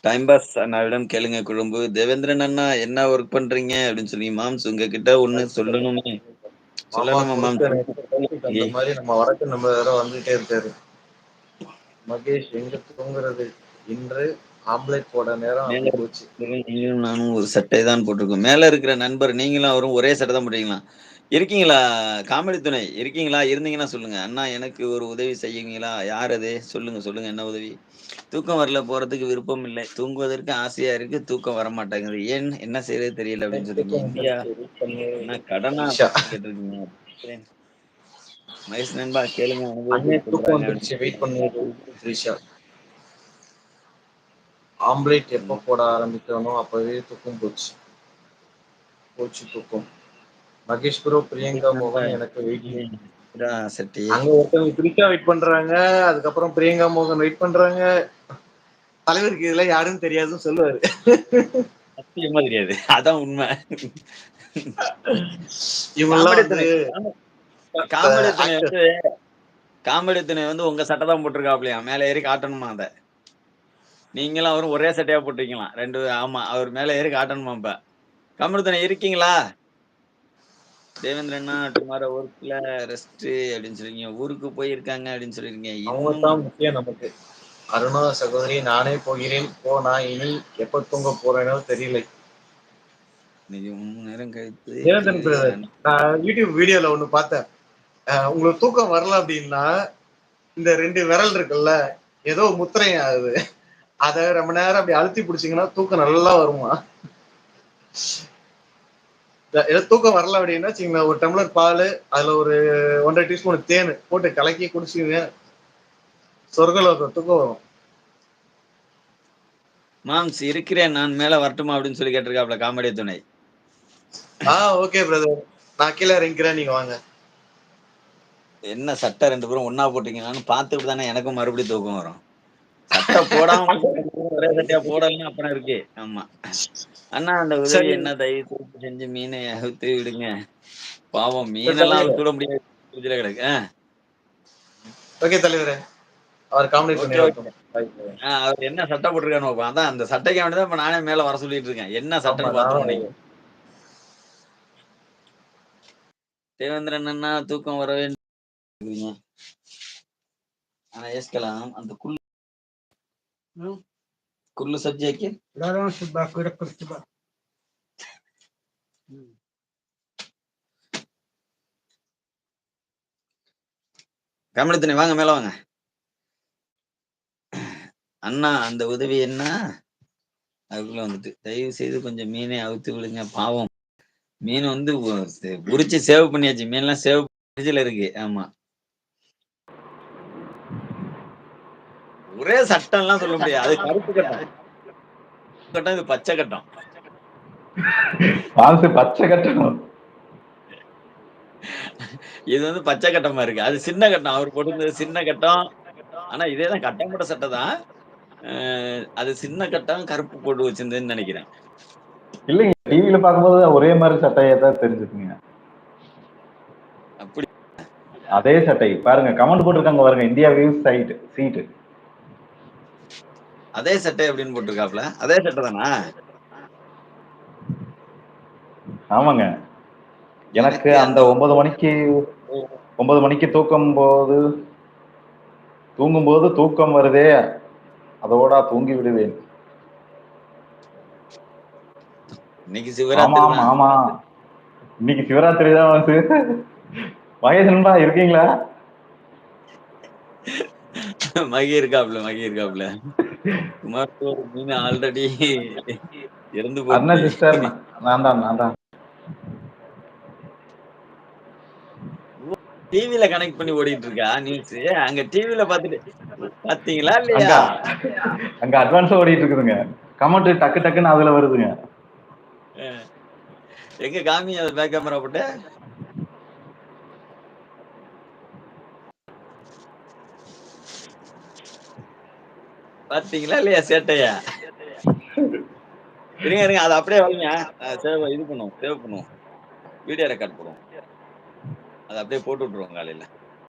Time pass அண்ணாவிடம் கேளுங்க குழும்பு. தேவேந்திரன் அண்ணா என்ன work பண்றீங்க? அப்படின்னு சொல்லி மாம்ஸ் உங்ககிட்ட ஒண்ணு சொல்லணுமே? சொல்லணுமா மாம்ஸ் அந்த மாதிரி நம்ம வடக்கு நம்ம வேற வந்துட்டே இருக்காரு. மகேஷ் எங்க தூங்குறது? இன்று ஆம்லெட் போட நேரம் போச்சு. நீங்களும் நானும் ஒரு சட்டை தான் போட்டிருக்கோம். மேல இருக்கிற நண்பர் நீங்களும் அவரும் ஒரே சட்டை தான் போட்டீங்களா? இருக்கீங்களா? காமெடி துணை இருக்கீங்களா? இருந்தீங்கன்னா சொல்லுங்க. அண்ணா எனக்கு ஒரு உதவி செய்யுங்களா? யார் அது? சொல்லுங்க சொல்லுங்க. என்ன உதவி? தூக்கம் வரல போறதுக்கு விருப்பம் இல்லை. தூங்குவதற்கு ஆசையா இருக்கு தூக்கம் வர மாட்டேங்குது. ஏன் என்ன செய்யறது தெரியல அப்படின்னு என்ன கடனா. கேட்டிருக்கீங்க. மகேஷ் நண்பா கேளுங்க ஆம்லேட் எப்போ போட ஆரம்பிக்கிறனோ அப்பவே தூக்கம் போச்சு. போச்சு தூக்கம். மகேஷ் ப்ரோ பிரியங்கா மோகன் எனக்கு வெயிட்டிங் சட்டி. அங்க ஒருத்தவங்க த்ரிஷா வெயிட் பண்றாங்க. அதுக்கப்புறம் பிரியங்கா மோகன் வெயிட் பண்றாங்க. தலைவருக்கு இதெல்லாம் யாருன்னு தெரியாதுன்னு சொல்லுவாரு. சத்தியமா தெரியாது. அதான் உண்மை. காமெடி காமெடி வந்து உங்க சட்டை தான் போட்டிருக்காப்லையா? மேல ஏறி காட்டணுமா அத? நீங்களும் அவரும் ஒரே சட்டையா போட்டிருக்கலாம். ரெண்டு ஆமா அவர் மேல ஏறி காட்டணுமா இப்ப காமெடி துணை இருக்கீங்களா? தேவேந்திரண்ணா டுமாரோ ஒர்க்ல ரெஸ்ட் அப்படின்னு சொல்றீங்க. ஊருக்கு போயிருக்காங்க அப்படின்னு சொல்லிருக்கீங்க அவங்க தான் முக்கியம் நமக்கு. அருணா சகோதரி நானே போகிறேன். போ நான் இனி எப்ப தூங்க போறேனோ தெரியல. நேரம் கழித்து நான் யூடியூப் வீடியோல ஒண்ணு பார்த்தேன். உங்களுக்கு தூக்கம் வரல அப்படின்னா இந்த ரெண்டு விரல் இருக்குல்ல ஏதோ முத்திரை ஆகுது அத ரொம்ப நேரம் அப்படி அழுத்தி பிடிச்சீங்கன்னா தூக்கம் நல்லா வருமா? தூக்கம் வரல அப்படின்னா வச்சுக்கோங்களேன், ஒரு டம்ளர் பால் அதுல ஒரு ஒன்றரை டீஸ்பூன் தேன் போட்டு கலக்கி குடிச்சீங்க சொர்க்கலோகம் தூக்கம் வரும். மாம்ஸ் இருக்கிறேன் நான் மேல வரட்டுமா அப்படின்னு சொல்லி கேட்டிருக்காப்ல காமெடி துணை. ஆ ஓகே பிரதர். நான் கீழே இறங்கிக்கிறேன் நீங்க வாங்க. என்ன சட்டை ரெண்டு பேரும் ஒண்ணா போட்டீங்களான்னு பார்த்துட்டு தானே எனக்கும் மறுபடியும் தூக்கம் வரும். சட்டை போடாம ஒரே சட்டையா போடலாம் அப்புறம் இருக்கு. ஆமா. அண்ணா அந்த உதவி. என்ன தயவு செஞ்சு மீனை அவுத்து விடுங்க. பாவம் மீனெல்லாம் அவுத்து விட முடியாது. ஃப்ரிட்ஜ்ல கிடக்கு. ஓகே தலைவரே. அவர் காமெடி பண்ணி அவர் என்ன சட்டை போட்டிருக்கான்னு. அதான் அந்த சட்டைக்கு வேண்டியதான் இப்ப நானே மேல வர சொல்லிட்டு இருக்கேன். என்ன பார்த்தோம் நீங்க தேவேந்திரன் அண்ணா தூக்கம் வர வேண்டும் ஆனா ஏஸ்கலாம் அந்த குள்ளு ம், குள்ளு சப்ஜெக்ட் கமலத்தினி வாங்க மேல வாங்க அண்ணா அந்த உதவி என்ன அதுக்குள்ள வந்துட்டு தயவு செய்து கொஞ்சம் மீனை அவுத்து விடுங்க பாவம் மீன் வந்து உரிச்சு சேவ் பண்ணியாச்சு மீன்லாம் சேவ் ஃப்ரிட்ஜில் இருக்கு ஆமா ஒரே சட்டம்லாம் சொல்ல முடியாது. அது கருப்பு கட்டம். கட்டம் இது பச்சை கட்டம். பச்சை கட்டணும். இது வந்து பச்சை கட்டமா இருக்கு. அது சின்ன கட்டம். அவர் போட்டிருந்தது சின்ன கட்டம். ஆனா இதே தான் கட்டம் போட்ட சட்டை தான். அது சின்ன கட்டம் கருப்பு போட்டு வச்சிருந்தேன்னு நினைக்கிறேன். இல்லைங்க டிவியில பார்க்கும்போது ஒரே மாதிரி சட்டையை தான் தெரிஞ்சுக்குங்க. அப்படி. அதே சட்டை. பாருங்க கமெண்ட் போட்டிருக்காங்க பாருங்க இந்தியா வியூஸ் சைட் சீட்டு அதே சட்டை அப்படின்னு போட்டிருக்காப்ல? அதே சட்டை தானா? ஆமாங்க. எனக்கு அந்த ஒன்பது மணிக்கு ஒன்பது மணிக்கு தூக்கம் போது தூங்கும்போது தூக்கம் வருதே. அதோட தூங்கி விடுவேன். இன்னைக்கு சிவராத்திரி ஆமா இன்னைக்கு சிவராத்திரி தான் வந்து. மகேஷ் நண்பா இருக்கீங்களா? மகி இருக்காப்ல மகி இருக்காப்ல. குமார் மீன் ஆல்ரெடி இறந்து போச்சு. சிஸ்டர் நான் தான் நான் தான் டிவில கனெக்ட் பண்ணி ஓடிட்டு இருக்கா நியூஸ் அங்க டிவில பாத்துட்டு பாத்தீங்களா இல்லையா? அங்க அட்வான்ஸா ஓடிட்டு இருக்குதுங்க கமெண்ட் டக்கு டக்குன்னு அதுல வருதுங்க. எங்க காமி அதை பேக் கேமரா போட்டு? பாத்தீங்களா இல்லையா சேட்டையா? இருங்க இருங்க அதை அப்படியே வைங்க. சேவ் இது பண்ணுவோம் சேவ் பண்ணுவோம். வீடியோ ரெக்கார்ட் பண்ணுவோம் அதை அப்படியே போட்டு விட்டுருவோம் காலையில.